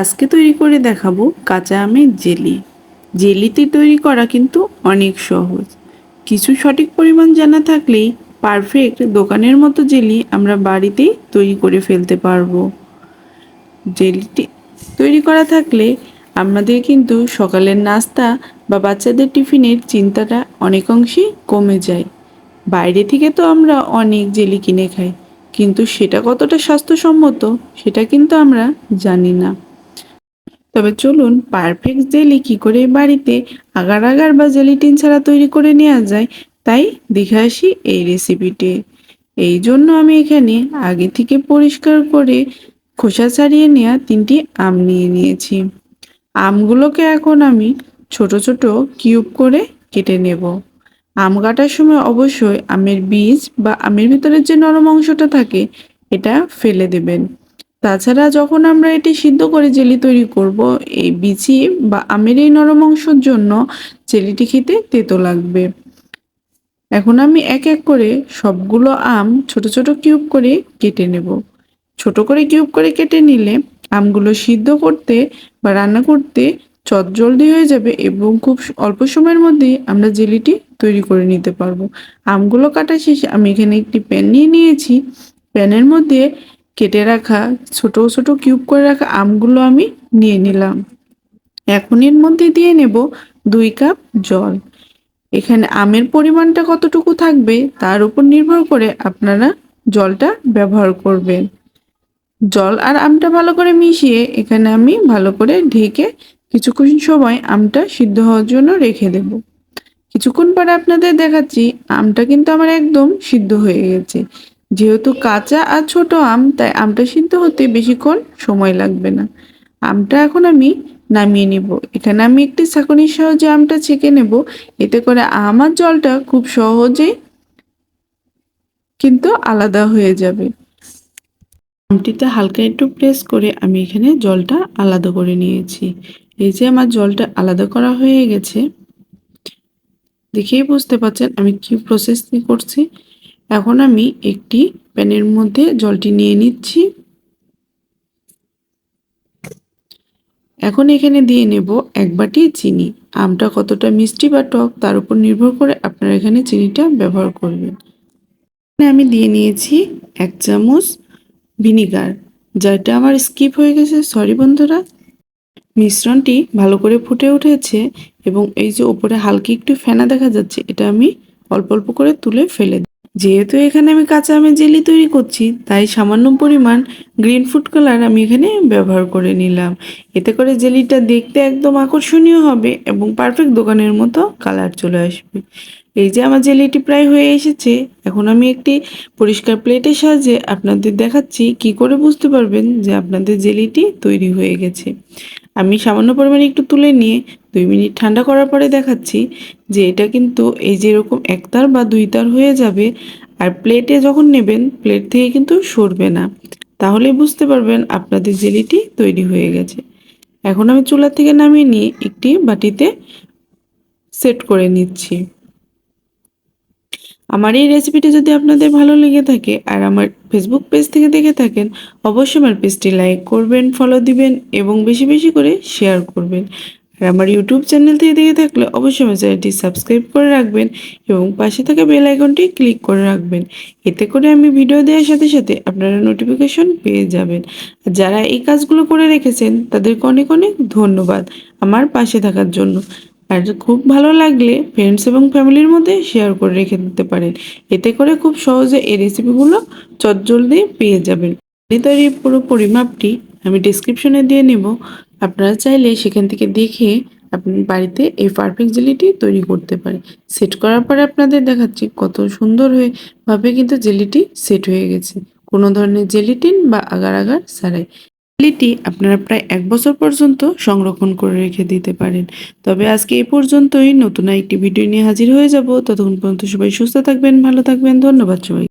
আজকে তৈরি করে দেখাবো কাঁচা আমের জেলি। জেলিতে তৈরি করা কিন্তু অনেক সহজ। কিছু সঠিক পরিমাণ জানা থাকলেই পারফেক্ট দোকানের মতো জেলি আমরা বাড়িতেই তৈরি করে ফেলতে পারব। জেলিটি তৈরি করা থাকলে আমাদের কিন্তু সকালের নাস্তা বা বাচ্চাদের টিফিনের চিন্তাটা অনেক অংশেই কমে যায়। বাইরে থেকে তো আমরা অনেক জেলি কিনে খাই, কিন্তু সেটা কতটা স্বাস্থ্যসম্মত সেটা কিন্তু আমরা জানি না। তবে চলুন পারফেক্ট জেলি কী করে বাড়িতে আগার আগার বা জেলিটিন ছাড়া তৈরি করে নেওয়া যায়? তাই দেখে আসি এই রেসিপিটি এই জন্য আমি এখানে আগে থেকে পরিষ্কার করে খোসা ছাড়িয়ে নেওয়া তিনটি আম নিয়ে নিয়েছি। আমগুলোকে এখন আমি ছোট ছোট কিউব করে কেটে নেব। আম কাটার সময় অবশ্যই আমের বীজ বা আমের ভিতরের যে নরম অংশটা থাকে, এটা ফেলে দেবেন। তাছাড়া যখন আমরা এটি সিদ্ধ করে জেলি তৈরি করব, এই বিচি বা আমের এই নরম অংশের জন্য জেলিটি খেতে তেতো লাগবে। এখন আমি এক এক করে সবগুলো আম ছোট ছোট কিউব করে কেটে নেব। ছোট করে কিউব করে কেটে নিলে আমগুলো সিদ্ধ করতে বা রান্না করতে চট জলদি হয়ে যাবে এবং খুব অল্প সময়ের মধ্যে আমরা জেলিটি তৈরি করে নিতে পারব। আমগুলো কাটা শেষে আমি এখানে একটি প্যান নিয়ে নিয়েছি। প্যানের মধ্যে কেটে রাখা ছোট ছোট কিউব করে রাখা আমগুলো আমি নিয়ে নিলাম। এখন এর মধ্যে দিয়ে নেব দুই কাপ জল। এখানে আমের পরিমাণটা কতটুকু থাকবে তার উপর নির্ভর করে আপনারা জলটা ব্যবহার করবেন। জল আর আমটা ভালো করে মিশিয়ে এখানে আমি ভালো করে ঢেকে কিছুক্ষণ সময় আমটা সিদ্ধ হওয়ার জন্য রেখে দেব। কিছুক্ষণ পরে আপনাদের দেখাচ্ছি, আমটা কিন্তু আমার একদম সিদ্ধ হয়ে গেছে। যেহেতু কাঁচা আর ছোট আম, তাই আমটা সিদ্ধ হতে বেশিক্ষণ সময় লাগবে না। আমটা এখন আমি নামিয়ে নিব। এখানে আমি একটি ছাঁকনির সাহায্যে আমটা ছেঁকে নেব। এতে করে আমার জলটা খুব সহজেই কিন্তু আলাদা হয়ে যাবে। আমটিতে হালকা একটু প্রেস করে আমি এখানে জলটা আলাদা করে নিয়েছি। এই যে আমার জলটা আলাদা করা হয়ে গেছে, দেখেই বুঝতে পারছেন আমি কি প্রসেস করছি। এখন আমি একটি প্যানের মধ্যে জলটি নিয়ে নিচ্ছি। এখন এখানে দিয়ে নেব এক বাটি চিনি। আমটা কতটা মিষ্টি বা টক তার উপর নির্ভর করে আপনারা এখানে চিনিটা ব্যবহার করবেন। এখানে আমি দিয়ে নিয়েছি এক চামচ ভিনিগার যেটা আমার স্কিপ হয়ে গেছে, সরি বন্ধুরা। মিশ্রণটি ভালো করে ফুটে উঠেছে এবং এই যে ওপরে হালকা একটু ফেনা দেখা যাচ্ছে, এটা আমি অল্প অল্প করে তুলে ফেলে যেহেতু এখানে আমি কাঁচা আমের জেলি তৈরি করছি, তাই সামান্য পরিমাণ গ্রিন ফুড কালার আমি এখানে ব্যবহার করে নিলাম। এতে করে জেলিটা দেখতে একদম আকর্ষণীয় হবে এবং পারফেক্ট দোকানের মতো কালার চলে আসবে। এই যে আমার জেলিটি প্রায় হয়ে এসেছে, এখন আমি একটি পরিষ্কার প্লেটের সাহায্যে আপনাদের দেখাচ্ছি কি করে বুঝতে পারবেন যে আপনাদের জেলিটি তৈরি হয়ে গেছে। আমি সামান্য পরিমাণে একটু তুলে নিয়ে দুই মিনিট ঠান্ডা করার পরে দেখাচ্ছি যে এটা কিন্তু এই যে এরকম একতার বা দুই তার হয়ে যাবে আর প্লেটে যখন নেবেন প্লেট থেকে কিন্তু সরবে না। তাহলে বুঝতে পারবেন আপনাদের জেলিটি তৈরি হয়ে গেছে। এখন আমি চুলা থেকে নামিয়ে নিয়ে একটি বাটিতে সেট করে নিচ্ছি। আমার এই রেসিপিটি যদি আপনাদের ভালো লেগে থাকে আর আমার ফেসবুক পেজ থেকে দেখে থাকেন, অবশ্যই আমার পেজটি লাইক করবেন ফলো দিবেন এবং বেশি বেশি করে শেয়ার করবেন। আর আমার ইউটিউব চ্যানেল থেকে দেখে থাকলে অবশ্যই আমার চ্যানেলটি সাবস্ক্রাইব করে রাখবেন এবং পাশে থাকা বেল আইকনটি ক্লিক করে রাখবেন। এতে করে আমি ভিডিও দেওয়ার সাথে সাথে আপনারা নোটিফিকেশন পেয়ে যাবেন। আর যারা এই কাজগুলো করে রেখেছেন, তাদেরকে অনেক অনেক ধন্যবাদ আমার পাশে থাকার জন্য। আর খুব ভালো লাগলে ফ্রেন্ডস এবং ফ্যামিলির মধ্যে শেয়ার করে রেখে দিতে পারেন। এতে করে খুব সহজে এই রেসিপিগুলো চটজলদি পেয়ে যাবেন। তৈরির পুরো পরিমাপটি আমি ডিসক্রিপশনে দিয়ে নেব। আপনারা চাইলে সেখান থেকে দেখে আপনি বাড়িতে এই পারফেক্ট জেলিটি তৈরি করতে পারেন। সেট করার পরে আপনাদের দেখাচ্ছি কত সুন্দর হয়ে ভাবে কিন্তু জেলিটি সেট হয়ে গেছে। কোনো ধরনের জেলিটিন বা আগার আগার ছাড়াই। জেলিটি আপনারা প্রায় এক বছর পর্যন্ত সংরক্ষণ করে রেখে দিতে পারেন। তবে আজকে এ পর্যন্তই। নতুন একটি ভিডিও নিয়ে হাজির হয়ে যাব। ততক্ষণ পর্যন্ত সবাই সুস্থ থাকবেন, ভালো থাকবেন। ধন্যবাদ সবাই